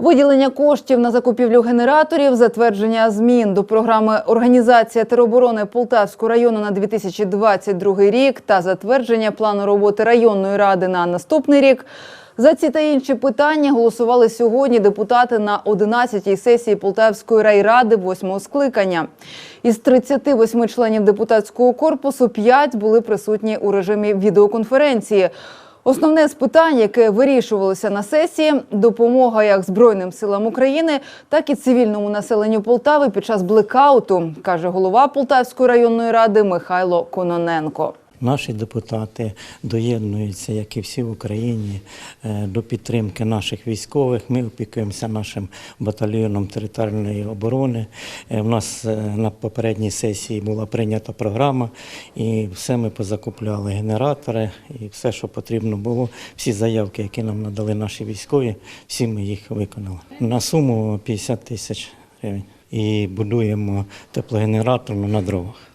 Виділення коштів на закупівлю генераторів, затвердження змін до програми Організація тероборони Полтавського району на 2022 рік та затвердження плану роботи районної ради на наступний рік. За ці та інші питання голосували сьогодні депутати на 11-й сесії Полтавської райради 8-го скликання. Із 38 членів депутатського корпусу 5 були присутні у режимі відеоконференції. Основне з питань, яке вирішувалося на сесії, допомога як Збройним силам України, так і цивільному населенню Полтави під час блекауту, каже голова Полтавської районної ради Михайло Кононенко. Наші депутати доєднуються, як і всі в Україні, е, до підтримки наших військових. Ми опікуємося нашим батальйоном територіальної оборони. Е, У нас е, на попередній сесії була прийнята програма, і все ми позакупляли генератори і все, що потрібно було. Всі заявки, які нам надали наші військові, всі ми їх виконали. На суму 50 тисяч гривень. І будуємо теплогенератор на дровах.